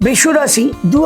বিশ্বরাশি দু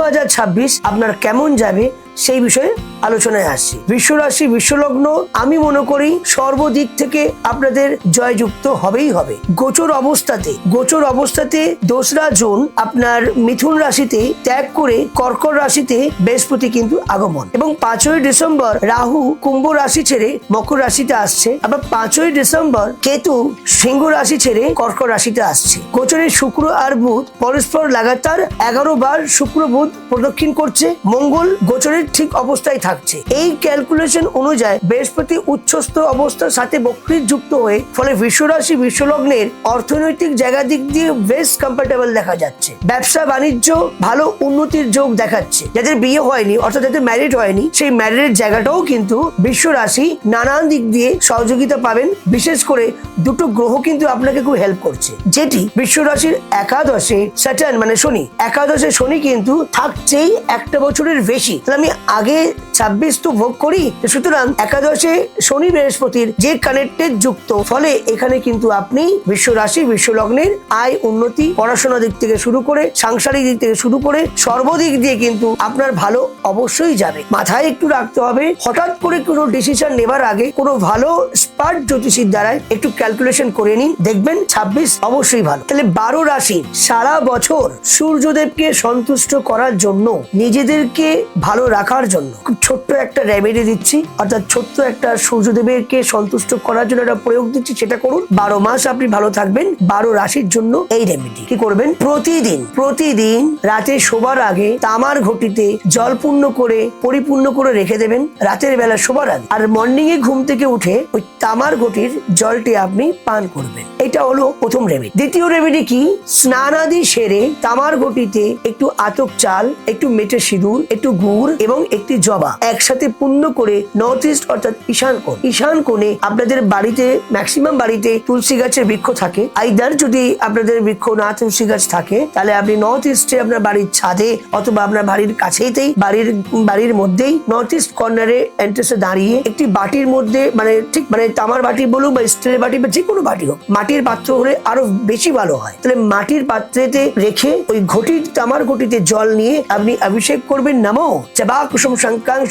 আপনার কেমন যাবে সেই বিষয়ে আলোচনায় আসছি। বিশ্বরাশি বিশ্বলগ্ন আমি মনে করি সর্বদিক থেকে আপনাদের জয়যুক্ত হবেই হবে। গোচর অবস্থাতে গোচর অবস্থাতে দোসরা জুন আপনার মিথুন রাশিতে ত্যাগ করে কর্কট রাশিতে বৃহস্পতি কিন্তু আগমন। এবং পাঁচই ডিসেম্বর রাহু কুম্ভ রাশি ছেড়ে মকর রাশিতে আসছে। আবার পাঁচই ডিসেম্বর কেতু সিংহ রাশি ছেড়ে কর্কট রাশিতে আসছে। গোচরে শুক্র আর বুধ পরস্পর লাগাতার এগারো বার শুক্র বুধ প্রদক্ষিণ করছে। মঙ্গল গোচরের ঠিক অবস্থায় থাকছে। এই ক্যালকুলেশন অনুযায়ী বৃহস্পতি উচ্চস্থ অবস্থার সাথে বক্রী যুক্ত হয়ে ফলে বিশ্বরাশি বিশ্বলগ্নের অর্থনৈতিক জায়গা দিক দিয়ে বেশ কমফোর্টেবল দেখা যাচ্ছে। ব্যবসা বাণিজ্য ভালো উন্নতির যোগ দেখাচ্ছে। যাদের বিয়ে হয়নি অর্থাৎ যাদের ম্যারিড হয়নি, সেই ম্যারিডের জায়গাটাও কিন্তু বিশ্ব রাশি নানান দিক দিয়ে সহযোগিতা পাবেন। বিশেষ করে দুটো গ্রহ কিন্তু আপনাকে খুব হেল্প করছে। যেটি বিশ্ব রাশির একাদশে স্যাটার্ন মানে শনি। একাদশে শনি কিন্তু থাকছেই একটা বছরের বেশি। তাহলে আমি আগে ছাব্বিশ তো ভোগ করি। সুতরাং একাদশে শনি বৃহস্পতির যে কানেক্টেড যুক্ত, ফলে এখানে কিন্তু আপনি বিশ্ব রাশি, বিশ্ব লগ্নের আয় উন্নতি পড়াশোনা দিক থেকে শুরু করে, সাংসারিক দিক থেকে শুরু করে, সর্বদিক দিয়ে কিন্তু আপনার ভালো অবশ্যই যাবে। মাথায় একটু রাখতে হবে, হঠাৎ করে কোনো ডিসিশন নেবার আগে কোনো ভালো স্পার্ট জ্যোতিষীর দ্বারাই একটু ক্যালকুলেশন করে নিন। দেখবেন ছাব্বিশ অবশ্যই ভালো। তাহলে বারো রাশি, সারা বছর সূর্যদেবকে সন্তুষ্ট করার জন্য, নিজেদেরকে ভালো রাখার জন্য, খুব ছোট্ট একটা রেমেডি দিচ্ছি। অর্থাৎ ছোট্ট একটা সূর্যদেবেরকে সন্তুষ্ট করার জন্য একটা প্রয়োগ দিচ্ছি, সেটা করুন। বারো মাস আপনি ভালো থাকবেন, বারো রাশির জন্য এই রেমেডি কি করবেন? প্রতিদিন প্রতিদিন রাতে শোবার আগে তামার ঘটিতে জল পূর্ণ করে, পরিপূর্ণ করে রেখে দেবেন, রাতের বেলা শোবার আগে। আর মর্নিং এ ঘুম থেকে উঠে ওই তামার ঘটির জলটি আপনি পান করবেন। এটা হলো প্রথম রেমেডি দ্বিতীয় রেমেডি কি? স্নানাদি সেরে তামার ঘটিতে একটু আতক চাল, একটু মেটে সিঁদুর, একটু গুড় এবং একটি জবা। একসাথে পূর্ণ করে নর্থ ইস্ট অর্থাৎ ঈশান কোণ। ঈশান কোণে আপনাদের বাড়িতে ম্যাক্সিমাম বাড়িতে তুলসী গাছের বৃক্ষ থাকে। আইদার যদি আপনাদের বৃক্ষ না তুলসী গাছ থাকে, তাহলে আপনি নর্থ ইস্টে আপনার বাড়ির ছাদে অথবা আপনার বাড়ির কাছেইতেই বাড়ির বাড়ির মধ্যেই নর্থ ইস্ট কর্নারে এন্ট্রেসে দাঁড়িয়ে একটি বাটির মধ্যে মানে ঠিক মানে তামার বাটি বলুন বা স্টিলের বাটি বা যে কোনো বাটি হোক, মাটির পাত্র হলে আরও বেশি ভালো হয়। তাহলে মাটির পাত্রেতে রেখে ওই ঘটি তামার ঘটিতে জল নিয়ে আপনি অভিষেক করবেন। নামো। জবা কুসুম শঙ্কাং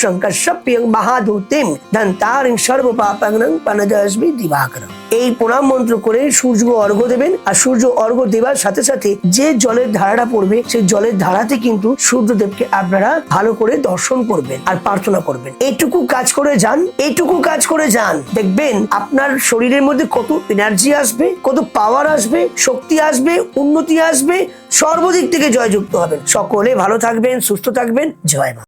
এই প্রণাম মন্ত্র করে সূর্য দেবেন, আর সূর্য দেওয়ার সাথে সাথে যে জলের ধারাটা পড়বে, সেই জলের ধারাতে কিন্তু সূর্যদেবকে আপনারা ভালো করে দর্শন করবেন আর প্রার্থনা করবেন। এইটুকু কাজ করে যান কাজ করে যান। দেখবেন আপনার শরীরের মধ্যে কত এনার্জি আসবে, কত পাওয়ার আসবে, শক্তি আসবে, উন্নতি আসবে, সর্বদিক থেকে জয়যুক্ত হবেন। সকলে ভালো থাকবেন, সুস্থ থাকবেন, জয় মা।